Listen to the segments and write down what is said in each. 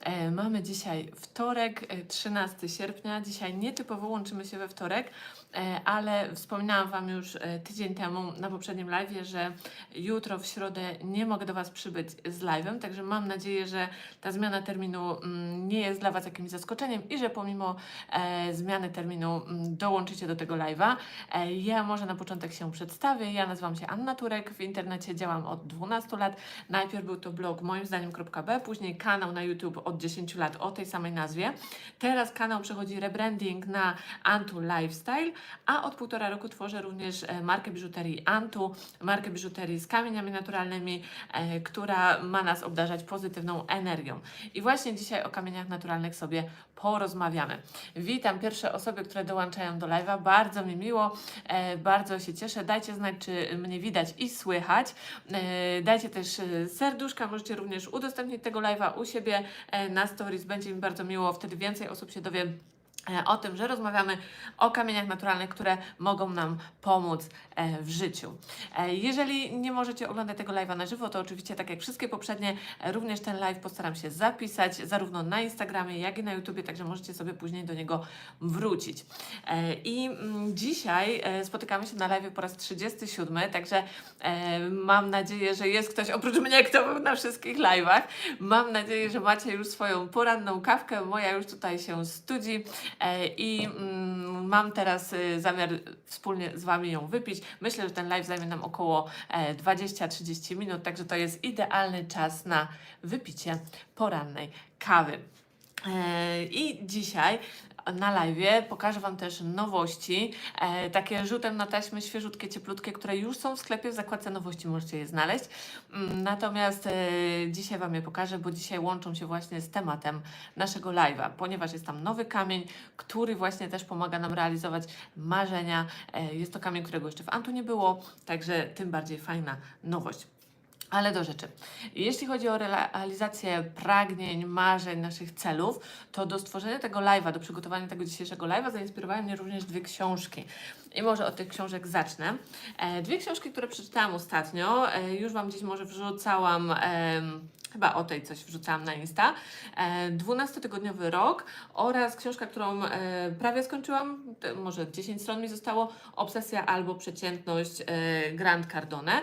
E, mamy dzisiaj wtorek, e, 13 sierpnia. Dzisiaj nietypowo łączymy się we wtorek, e, ale wspominałam Wam już e, tydzień temu na poprzednim live, że jutro w środę nie mogę do Was przybyć z live'em, także mam nadzieję, że ta zmiana terminu mm, nie jest dla Was jakimś zaskoczeniem i że pomimo e, zmiany terminu mm, dołączycie do tego live'a. E, ja może na początek się przedstawię. Ja nazywam się Anna Turek, w internecie działam od 12 lat. Najpierw był to blog moim zdaniem.b, później kanał na YouTube od 10 lat o tej samej nazwie. Teraz kanał przechodzi rebranding na Antu Lifestyle, a od półtora roku tworzę również e, markę biżuterii Antu, markę biżuterii z kamieniami naturalnymi, e, która ma nas obdarzać pozytywną energią. I właśnie dzisiaj o kamieniach naturalnych sobie porozmawiamy. Witam pierwsze osoby, które dołączają do live'a. Bardzo mi miło, e, bardzo się cieszę. Dajcie znać, czy mnie widać i słychać. Dajcie też serduszka, możecie również udostępnić tego live'a u siebie e, na stories. Będzie mi bardzo miło, wtedy więcej osób się dowie o tym, że rozmawiamy o kamieniach naturalnych, które mogą nam pomóc e, w życiu. E, Jeżeli nie możecie oglądać tego live'a na żywo, to oczywiście tak jak wszystkie poprzednie, e, również ten live postaram się zapisać zarówno na Instagramie, jak i na YouTubie, także możecie sobie później do niego wrócić. E, I mm, dzisiaj e, spotykamy się na live po raz 37, także e, mam nadzieję, że jest ktoś oprócz mnie, kto był na wszystkich live'ach. Mam nadzieję, że macie już swoją poranną kawkę. Moja już tutaj się studzi e, i mm, mam teraz e, zamiar wspólnie z Wami ją wypić. Myślę, że ten live zajmie nam około e, 20-30 minut, także to jest idealny czas na wypicie porannej kawy. E, I dzisiaj na live pokażę Wam też nowości, e, takie rzutem na taśmy, świeżutkie, cieplutkie, które już są w sklepie, w zakładce nowości możecie je znaleźć. Mm, Natomiast e, dzisiaj Wam je pokażę, bo dzisiaj łączą się właśnie z tematem naszego live'a, ponieważ jest tam nowy kamień, który właśnie też pomaga nam realizować marzenia. E, jest to kamień, którego jeszcze w Antu nie było, także tym bardziej fajna nowość. Ale do rzeczy. Jeśli chodzi o realizację pragnień, marzeń, naszych celów, to do stworzenia tego live'a, do przygotowania tego dzisiejszego live'a zainspirowały mnie również dwie książki. I może od tych książek zacznę. E, dwie książki, które przeczytałam ostatnio, e, już Wam gdzieś może wrzucałam, chyba o tej coś wrzucałam na Insta. E, 12-tygodniowy rok oraz książka, którą e, prawie skończyłam, może 10 stron mi zostało, Obsesja albo Przeciętność e, Grant Cardone.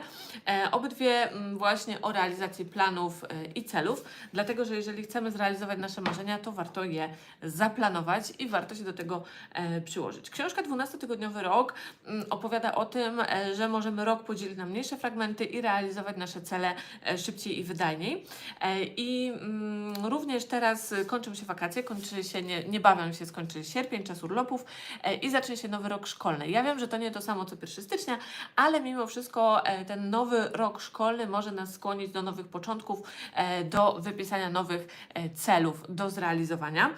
E, obydwie mm, właśnie o realizacji planów e, i celów, dlatego że jeżeli chcemy zrealizować nasze marzenia, to warto je zaplanować i warto się do tego e, przyłożyć. Książka 12-tygodniowy rok mm, opowiada o tym, e, że możemy rok podzielić na mniejsze fragmenty i realizować nasze cele e, szybciej i wydajniej. E, I mm, również teraz kończą się wakacje, kończy się, nie, niebawem się skończy sierpień, czas urlopów e, i zacznie się nowy rok szkolny. Ja wiem, że to nie to samo co 1 stycznia, ale mimo wszystko e, ten nowy rok szkolny może nas skłonić do nowych początków, do wypisania nowych celów do zrealizowania.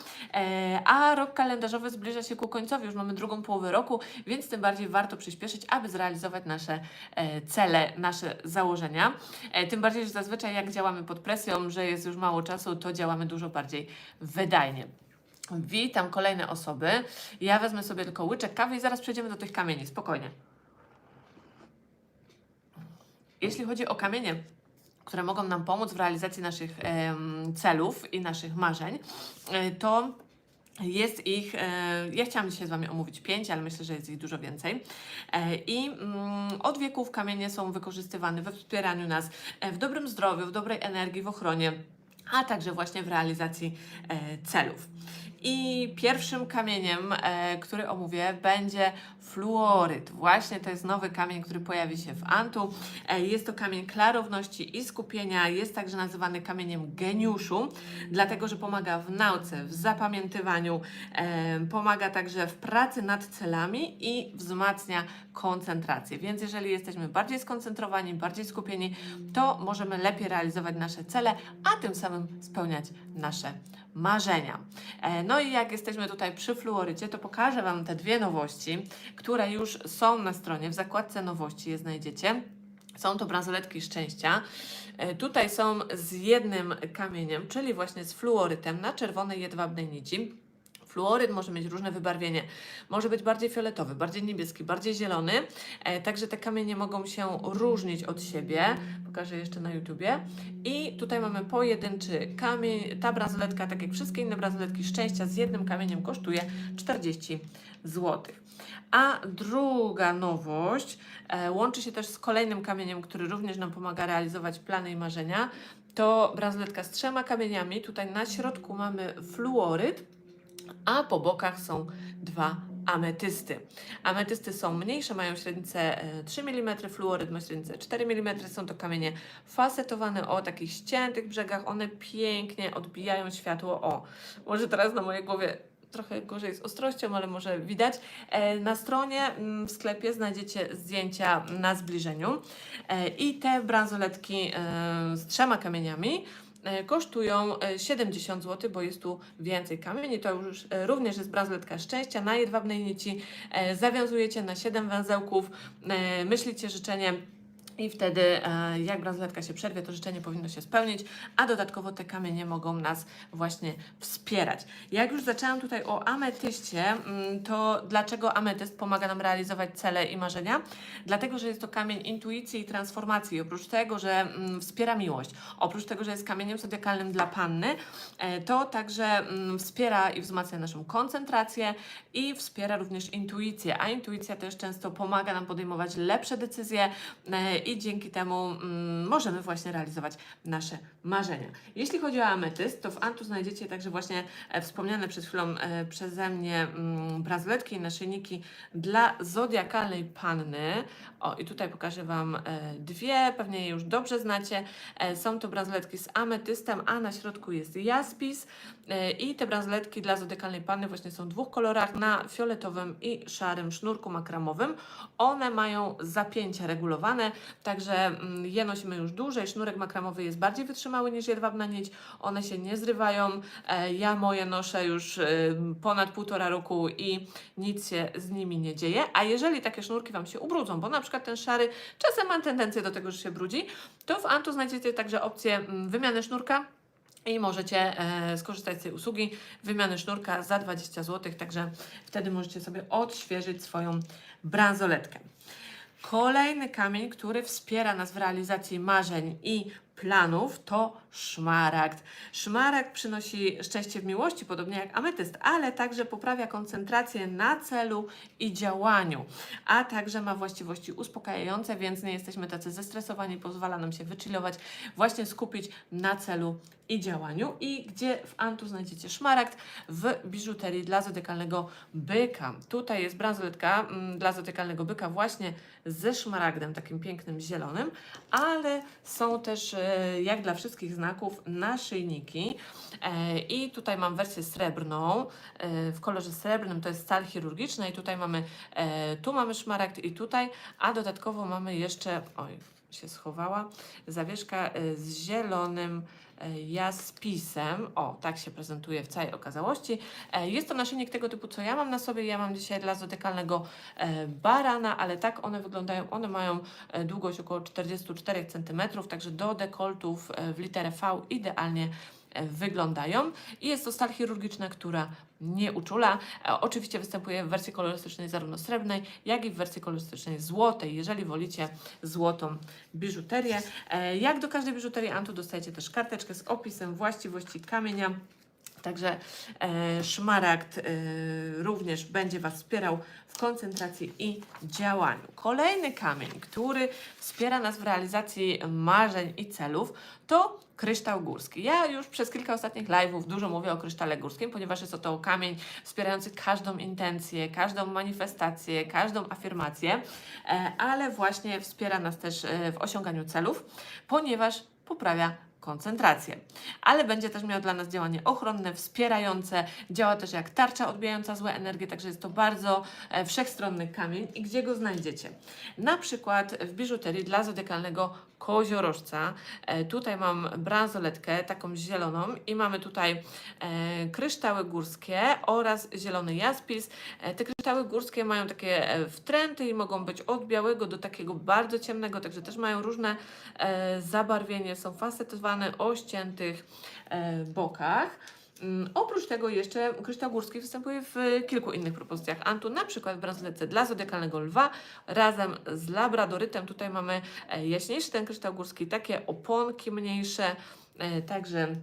A rok kalendarzowy zbliża się ku końcowi, już mamy drugą połowę roku, więc tym bardziej warto przyspieszyć, aby zrealizować nasze cele, nasze założenia. Tym bardziej, że zazwyczaj jak działamy pod presją, że jest już mało czasu, to działamy dużo bardziej wydajnie. Witam kolejne osoby. Ja wezmę sobie tylko łyczek kawy i zaraz przejdziemy do tych kamieni. Spokojnie. Jeśli chodzi o kamienie, które mogą nam pomóc w realizacji naszych celów i naszych marzeń, e, to jest ich, e, ja chciałam dzisiaj z Wami omówić pięć, ale myślę, że jest ich dużo więcej. E, I mm, od wieków kamienie są wykorzystywane we wspieraniu nas e, w dobrym zdrowiu, w dobrej energii, w ochronie, a także właśnie w realizacji celów. I pierwszym kamieniem, który omówię, będzie fluoryt. Właśnie to jest nowy kamień, który pojawi się w Antu. E, jest to kamień klarowności i skupienia. Jest także nazywany kamieniem geniuszu, dlatego że pomaga w nauce, w zapamiętywaniu, e, pomaga także w pracy nad celami i wzmacnia koncentrację. Więc jeżeli jesteśmy bardziej skoncentrowani, bardziej skupieni, to możemy lepiej realizować nasze cele, a tym samym spełniać nasze marzenia. E, No i jak jesteśmy tutaj przy fluorycie, to pokażę Wam te dwie nowości, które już są na stronie. W zakładce nowości je znajdziecie. Są to bransoletki szczęścia. E, Tutaj są z jednym kamieniem, czyli właśnie z fluorytem na czerwonej jedwabnej nici. Fluoryd może mieć różne wybarwienie. Może być bardziej fioletowy, bardziej niebieski, bardziej zielony. E, także te kamienie mogą się różnić od siebie. Pokażę jeszcze na YouTubie. I tutaj mamy pojedynczy kamień. Ta bransoletka, tak jak wszystkie inne bransoletki szczęścia z jednym kamieniem kosztuje 40 zł. A druga nowość e, łączy się też z kolejnym kamieniem, który również nam pomaga realizować plany i marzenia. To bransoletka z trzema kamieniami. Tutaj na środku mamy fluoryd, a po bokach są dwa ametysty. Ametysty są mniejsze, mają średnicę e, 3 mm, fluoryd ma średnicę 4 mm. Są to kamienie fasetowane o takich ściętych brzegach. One pięknie odbijają światło. O, może teraz na mojej głowie trochę gorzej z ostrością, ale może widać. E, Na stronie mm, w sklepie znajdziecie zdjęcia na zbliżeniu E, i te bransoletki e, z trzema kamieniami e, kosztują e, 70 zł, bo jest tu więcej kamieni. To już e, również jest bransoletka szczęścia na jedwabnej nici. E, Zawiązujecie na 7 węzełków, e, myślicie życzenie i wtedy, e, jak bransoletka się przerwie, to życzenie powinno się spełnić, a dodatkowo te kamienie mogą nas właśnie wspierać. Jak już zaczęłam tutaj o ametyście, mm, to dlaczego ametyst pomaga nam realizować cele i marzenia? Dlatego, że jest to kamień intuicji i transformacji. Oprócz tego, że mm, wspiera miłość, oprócz tego, że jest kamieniem zodiakalnym dla panny, e, to także mm, wspiera i wzmacnia naszą koncentrację i wspiera również intuicję, a intuicja też często pomaga nam podejmować lepsze decyzje e, i dzięki temu mm, możemy właśnie realizować nasze marzenia. Jeśli chodzi o ametyst, to w Antu znajdziecie także właśnie e, wspomniane przed chwilą e, przeze mnie mm, bransoletki i naszyjniki dla zodiakalnej panny. O, i tutaj pokażę Wam e, dwie, pewnie je już dobrze znacie. Są to bransoletki z ametystem, a na środku jest jaspis. E, I te bransoletki dla zodiakalnej panny właśnie są w dwóch kolorach, na fioletowym i szarym sznurku makramowym. One mają zapięcia regulowane, także mm, je nosimy już dłużej. Sznurek makramowy jest bardziej wytrzymały niż jedwabna nić. One się nie zrywają. E, Ja moje noszę już e, ponad półtora roku i nic się z nimi nie dzieje. A jeżeli takie sznurki Wam się ubrudzą, bo na przykład ten szary czasem ma tendencję do tego, że się brudzi, to w Antu znajdziecie także opcję mm, wymiany sznurka. I możecie e, skorzystać z tej usługi wymiany sznurka za 20 zł, także wtedy możecie sobie odświeżyć swoją bransoletkę. Kolejny kamień, który wspiera nas w realizacji marzeń i planów, to szmaragd. Szmaragd przynosi szczęście w miłości, podobnie jak ametyst, ale także poprawia koncentrację na celu i działaniu, a także ma właściwości uspokajające, więc nie jesteśmy tacy zestresowani, pozwala nam się wychillować, właśnie skupić na celu i działaniu. I gdzie w Antu znajdziecie szmaragd? W biżuterii dla zodiakalnego byka. Tutaj jest bransoletka mm, dla zodiakalnego byka właśnie ze szmaragdem, takim pięknym zielonym, ale są też, e, jak dla wszystkich znaków, naszyjniki. E, I tutaj mam wersję srebrną, e, w kolorze srebrnym to jest stal chirurgiczna i tutaj mamy, e, tu mamy szmaragd i tutaj, a dodatkowo mamy jeszcze, oj, się schowała, zawieszka z zielonym e, jaspisem. O, tak się prezentuje w całej okazałości. E, Jest to naszyjnik tego typu, co ja mam na sobie. Ja mam dzisiaj dla zodiakalnego e, barana, ale tak one wyglądają. One mają długość około 44 cm, także do dekoltów w literę V idealnie wyglądają. I jest to stal chirurgiczna, która nie uczula. E, Oczywiście występuje w wersji kolorystycznej zarówno srebrnej, jak i w wersji kolorystycznej złotej, jeżeli wolicie złotą biżuterię. E, Jak do każdej biżuterii Antu dostajecie też karteczkę z opisem właściwości kamienia. Także e, szmaragd e, również będzie Was wspierał w koncentracji i działaniu. Kolejny kamień, który wspiera nas w realizacji marzeń i celów, to kryształ górski. Ja już przez kilka ostatnich live'ów dużo mówię o krysztale górskim, ponieważ jest to kamień wspierający każdą intencję, każdą manifestację, każdą afirmację, e, ale właśnie wspiera nas też e, w osiąganiu celów, ponieważ poprawia koncentrację. Ale będzie też miał dla nas działanie ochronne, wspierające, działa też jak tarcza odbijająca złe energie, także jest to bardzo e, wszechstronny kamień. I gdzie go znajdziecie? Na przykład w biżuterii dla zodiakalnego koziorożca. E, tutaj mam bransoletkę, taką zieloną i mamy tutaj e, kryształy górskie oraz zielony jaspis. E, te kryształy górskie mają takie e, wtręty i mogą być od białego do takiego bardzo ciemnego, także też mają różne e, zabarwienie, są fasetowane o ściętych e, bokach. Mm, Oprócz tego jeszcze kryształ górski występuje w kilku innych propozycjach Antu, na przykład w bransoletce dla zodiakalnego lwa razem z labradorytem. Tutaj mamy e, jaśniejszy ten kryształ górski, takie oponki mniejsze, e, także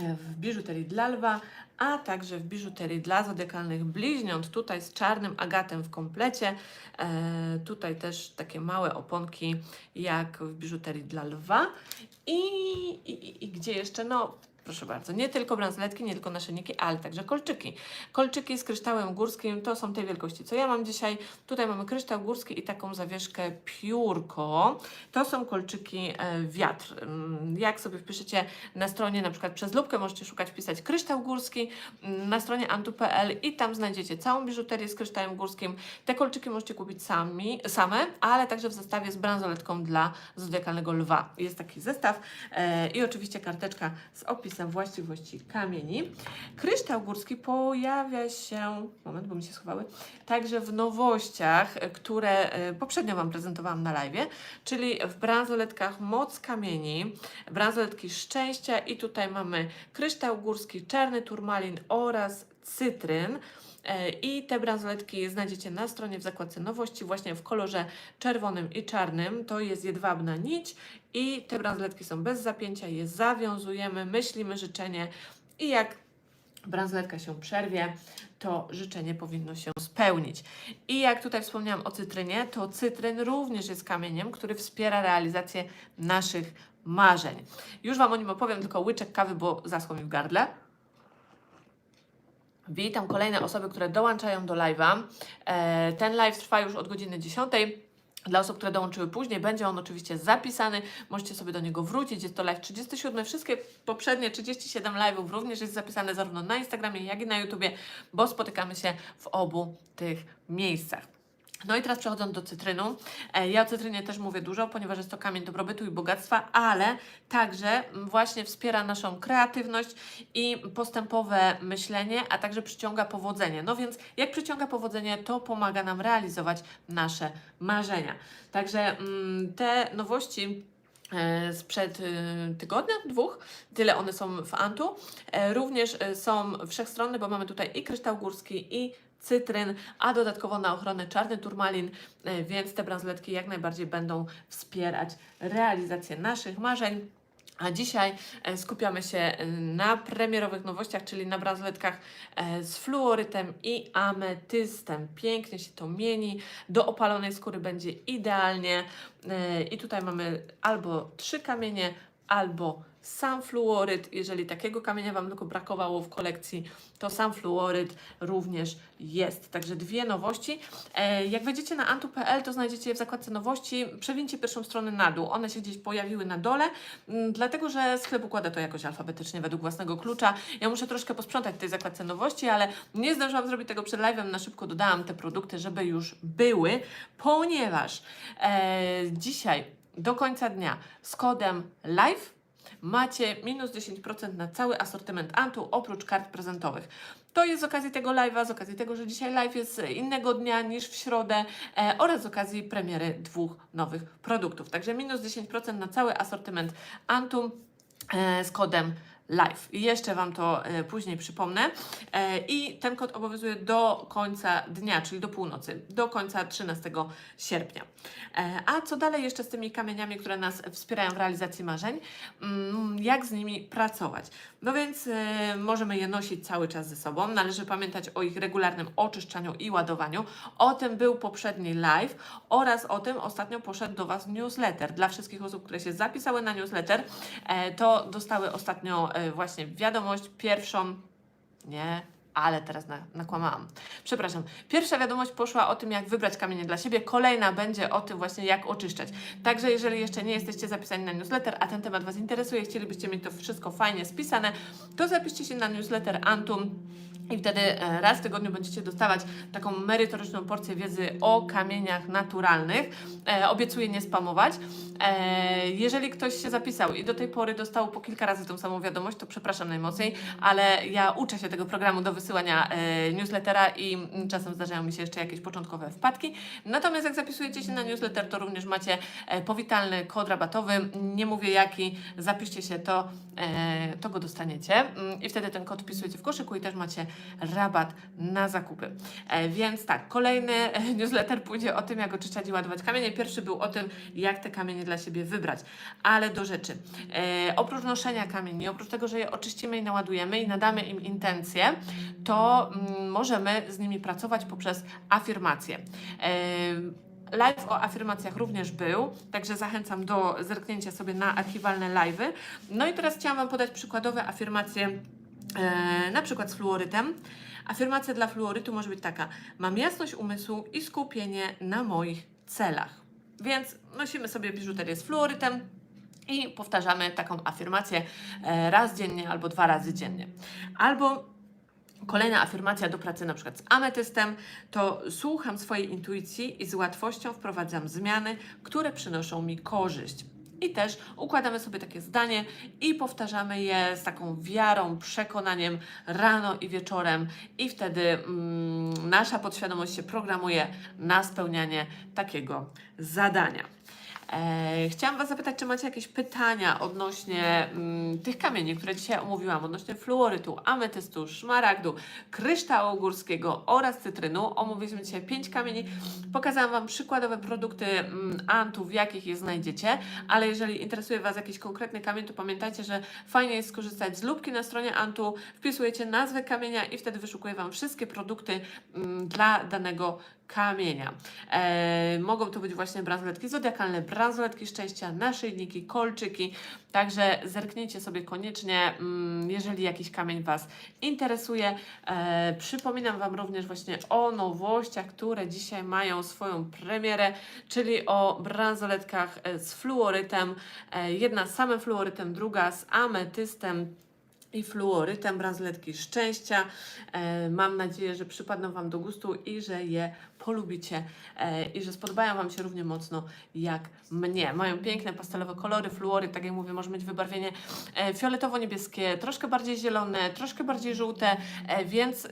w biżuterii dla lwa, a także w biżuterii dla zodiakalnych bliźniąt, tutaj z czarnym agatem w komplecie. E, tutaj też takie małe oponki jak w biżuterii dla lwa. I, i, I gdzie jeszcze? No, proszę bardzo, nie tylko bransoletki, nie tylko naszyniki, ale także kolczyki. Kolczyki z kryształem górskim to są tej wielkości, co ja mam dzisiaj. Tutaj mamy kryształ górski i taką zawieszkę piórko. To są kolczyki e, wiatr. Mm, Jak sobie wpiszecie na stronie, na przykład przez lubkę możecie szukać, wpisać kryształ górski mm, na stronie antu.pl i tam znajdziecie całą biżuterię z kryształem górskim. Te kolczyki możecie kupić sami, same, ale także w zestawie z bransoletką dla zodiakalnego lwa. Jest taki zestaw e, i oczywiście karteczka z opisem właściwości kamieni. Kryształ górski pojawia się, moment, bo mi się schowały, także w nowościach, które e, poprzednio Wam prezentowałam na live, czyli w bransoletkach Moc Kamieni, bransoletki Szczęścia i tutaj mamy kryształ górski, czarny turmalin oraz cytryn. E, I te bransoletki znajdziecie na stronie w zakładce nowości, właśnie w kolorze czerwonym i czarnym. To jest jedwabna nić i te bransoletki są bez zapięcia, je zawiązujemy, myślimy życzenie i jak bransoletka się przerwie, to życzenie powinno się spełnić. I jak tutaj wspomniałam o cytrynie, to cytryn również jest kamieniem, który wspiera realizację naszych marzeń. Już Wam o nim opowiem, tylko łyczek kawy, bo zaschło mi w gardle. Witam kolejne osoby, które dołączają do live'a. E, Ten live trwa już od godziny 10. Dla osób, które dołączyły później, będzie on oczywiście zapisany. Możecie sobie do niego wrócić. Jest to live 37. Wszystkie poprzednie 37 live'ów również jest zapisane zarówno na Instagramie, jak i na YouTubie, bo spotykamy się w obu tych miejscach. No i teraz przechodząc do cytrynu. E, Ja o cytrynie też mówię dużo, ponieważ jest to kamień dobrobytu i bogactwa, ale także właśnie wspiera naszą kreatywność i postępowe myślenie, a także przyciąga powodzenie. No więc jak przyciąga powodzenie, to pomaga nam realizować nasze marzenia. Także mm, te nowości sprzed y, tygodnia, dwóch, tyle one są w Antu. E, Również e, są wszechstronne, bo mamy tutaj i kryształ górski, i cytryn, a dodatkowo na ochronę czarny turmalin, e, więc te bransoletki jak najbardziej będą wspierać realizację naszych marzeń. A dzisiaj e, skupiamy się e, na premierowych nowościach, czyli na bransoletkach e, z fluorytem i ametystem. Pięknie się to mieni, do opalonej skóry będzie idealnie. I tutaj mamy albo trzy kamienie, albo sam fluoryt. Jeżeli takiego kamienia Wam tylko brakowało w kolekcji, to sam fluoryt również jest. Także dwie nowości. E, jak wejdziecie na antu.pl, to znajdziecie je w zakładce nowości. Przewincie pierwszą stronę na dół. One się gdzieś pojawiły na dole, m, dlatego że sklep układa to jakoś alfabetycznie według własnego klucza. Ja muszę troszkę posprzątać w tej zakładce nowości, ale nie zdążyłam zrobić tego przed live'em. Na szybko dodałam te produkty, żeby już były, ponieważ e, dzisiaj do końca dnia z kodem LIVE macie minus 10% na cały asortyment Antu, oprócz kart prezentowych. To jest z okazji tego live'a, z okazji tego, że dzisiaj live jest innego dnia niż w środę e, oraz z okazji premiery dwóch nowych produktów. Także minus 10% na cały asortyment Antu e, z kodem live. Jeszcze Wam to e, później przypomnę. E, I ten kod obowiązuje do końca dnia, czyli do północy, do końca 13 sierpnia. E, a co dalej jeszcze z tymi kamieniami, które nas wspierają w realizacji marzeń? Mm, jak z nimi pracować? No więc możemy je nosić cały czas ze sobą. Należy pamiętać o ich regularnym oczyszczaniu i ładowaniu. O tym był poprzedni live oraz o tym ostatnio poszedł do Was newsletter. Dla wszystkich osób, które się zapisały na newsletter, to dostały ostatnio właśnie wiadomość pierwszą, nie, ale teraz na, nakłamałam. Przepraszam. Pierwsza wiadomość poszła o tym, jak wybrać kamienie dla siebie. Kolejna będzie o tym właśnie, jak oczyszczać. Także jeżeli jeszcze nie jesteście zapisani na newsletter, a ten temat Was interesuje, chcielibyście mieć to wszystko fajnie spisane, to zapiszcie się na newsletter Antum I wtedy e, raz w tygodniu będziecie dostawać taką merytoryczną porcję wiedzy o kamieniach naturalnych. E, obiecuję nie spamować. E, jeżeli ktoś się zapisał i do tej pory dostał po kilka razy tą samą wiadomość, to przepraszam najmocniej, ale ja uczę się tego programu do wysyłania e, newslettera i czasem zdarzają mi się jeszcze jakieś początkowe wpadki. Natomiast jak zapisujecie się na newsletter, to również macie e, powitalny kod rabatowy. Nie mówię jaki, zapiszcie się, to, e, to go dostaniecie. Mm, I wtedy ten kod wpisujecie w koszyku i też macie rabat na zakupy. E, więc tak, kolejny e, newsletter pójdzie o tym, jak oczyszczać i ładować kamienie. Pierwszy był o tym, jak te kamienie dla siebie wybrać. Ale do rzeczy. E, oprócz noszenia kamieni, oprócz tego, że je oczyścimy i naładujemy i nadamy im intencje, to mm, możemy z nimi pracować poprzez afirmacje. Live o afirmacjach również był, także zachęcam do zerknięcia sobie na archiwalne live'y. No i teraz chciałam Wam podać przykładowe afirmacje, e, na przykład z fluorytem. Afirmacja dla fluorytu może być taka: Mam jasność umysłu i skupienie na moich celach. Więc nosimy sobie biżuterię z fluorytem i powtarzamy taką afirmację e, raz dziennie albo dwa razy dziennie. Albo Kolejna afirmacja do pracy na przykład z ametystem to słucham swojej intuicji i z łatwością wprowadzam zmiany, które przynoszą mi korzyść. I też układamy sobie takie zdanie i powtarzamy je z taką wiarą, przekonaniem rano i wieczorem, i wtedy mm, nasza podświadomość się programuje na spełnianie takiego zadania. E, chciałam Was zapytać, czy macie jakieś pytania odnośnie mm, tych kamieni, które dzisiaj omówiłam, odnośnie fluorytu, ametystu, szmaragdu, kryształu górskiego oraz cytrynu. Omówiliśmy dzisiaj pięć kamieni. Pokazałam Wam przykładowe produkty mm, Antu, w jakich je znajdziecie, ale jeżeli interesuje Was jakiś konkretny kamień, to pamiętajcie, że fajnie jest skorzystać z lubki na stronie Antu, wpisujecie nazwę kamienia i wtedy wyszukuje Wam wszystkie produkty mm, dla danego kamienia. E, mogą to być właśnie bransoletki zodiakalne, bransoletki szczęścia, naszyjniki, kolczyki. Także zerknijcie sobie koniecznie, mm, jeżeli jakiś kamień Was interesuje. E, przypominam Wam również właśnie o nowościach, które dzisiaj mają swoją premierę, czyli o bransoletkach e, z fluorytem. E, jedna z samym fluorytem, druga z ametystem i fluorytem bransoletki szczęścia. E, mam nadzieję, że przypadną Wam do gustu i że je polubicie e, i że spodobają Wam się równie mocno jak mnie. Mają piękne pastelowe kolory, fluory, tak jak mówię, może mieć wybarwienie e, fioletowo-niebieskie, troszkę bardziej zielone, troszkę bardziej żółte, więc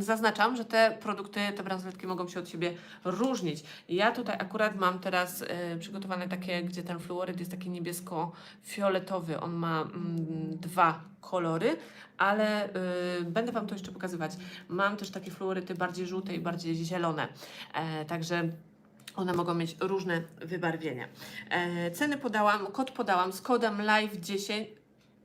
zaznaczam, że te produkty, te bransoletki mogą się od siebie różnić. Ja tutaj akurat mam teraz przygotowane takie, gdzie ten fluoryt jest taki niebiesko-fioletowy. On ma mm, dwa kolory, ale y, będę Wam to jeszcze pokazywać. Mam też takie fluoryty bardziej żółte i bardziej zielone, e, także one mogą mieć różne wybarwienia. E, ceny podałam, kod podałam z kodem LIVE10,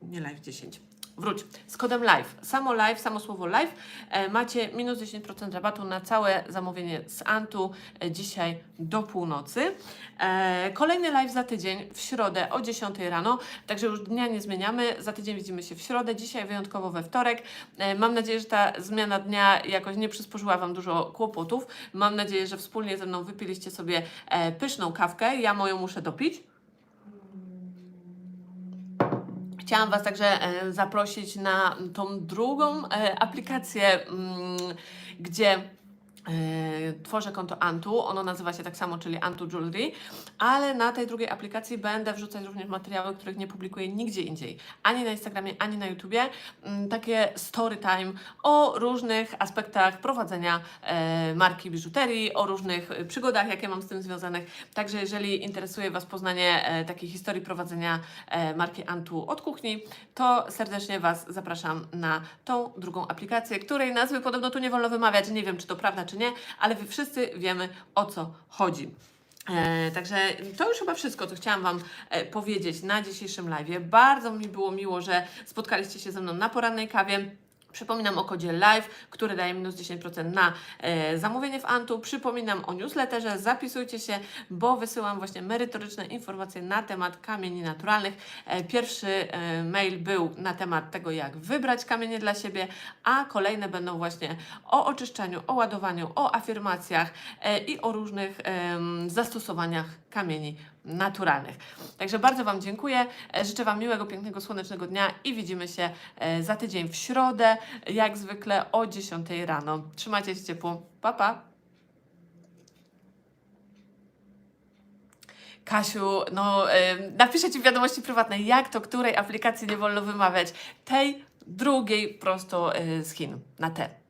nie LIVE10, Wróć. Z kodem live. Samo live, samo słowo live. E, macie minus 10% rabatu na całe zamówienie z Antu e, dzisiaj do północy. E, kolejny live za tydzień w środę o 10 rano. Także już dnia nie zmieniamy. Za tydzień widzimy się w środę. Dzisiaj wyjątkowo we wtorek. E, mam nadzieję, że ta zmiana dnia jakoś nie przysporzyła Wam dużo kłopotów. Mam nadzieję, że wspólnie ze mną wypiliście sobie e, pyszną kawkę. Ja moją muszę dopić. Chciałam Was także e, zaprosić na tą drugą e, aplikację, mm, gdzie tworzę konto Antu. Ono nazywa się tak samo, czyli Antu Jewelry, ale na tej drugiej aplikacji będę wrzucać również materiały, których nie publikuję nigdzie indziej. Ani na Instagramie, ani na YouTubie. Mm, Takie story time o różnych aspektach prowadzenia e, marki biżuterii, o różnych e, przygodach, jakie mam z tym związanych. Także jeżeli interesuje Was poznanie takiej historii prowadzenia marki Antu od kuchni, to serdecznie Was zapraszam na tą drugą aplikację, której nazwy podobno tu nie wolno wymawiać. Nie wiem, czy to prawda, czy nie, ale Wy wszyscy wiemy, o co chodzi. E, także to już chyba wszystko, co chciałam Wam e, powiedzieć na dzisiejszym live. Bardzo mi było miło, że spotkaliście się ze mną na porannej kawie. Przypominam o kodzie LIVE, który daje minus 10% na e, zamówienie w Antu. Przypominam o newsletterze, zapisujcie się, bo wysyłam właśnie merytoryczne informacje na temat kamieni naturalnych. E, pierwszy e, mail był na temat tego, jak wybrać kamienie dla siebie, a kolejne będą właśnie o oczyszczaniu, o ładowaniu, o afirmacjach e, i o różnych em, zastosowaniach kamieni naturalnych. Także bardzo Wam dziękuję. E, Życzę Wam miłego, pięknego, słonecznego dnia i widzimy się e, za tydzień w środę, jak zwykle o 10 rano. Trzymajcie się ciepło. Pa, pa. Kasiu, no em, napiszę Ci wiadomości prywatnej, jak to, której aplikacji nie wolno wymawiać. Tej, drugiej prosto e, z Chin, na te.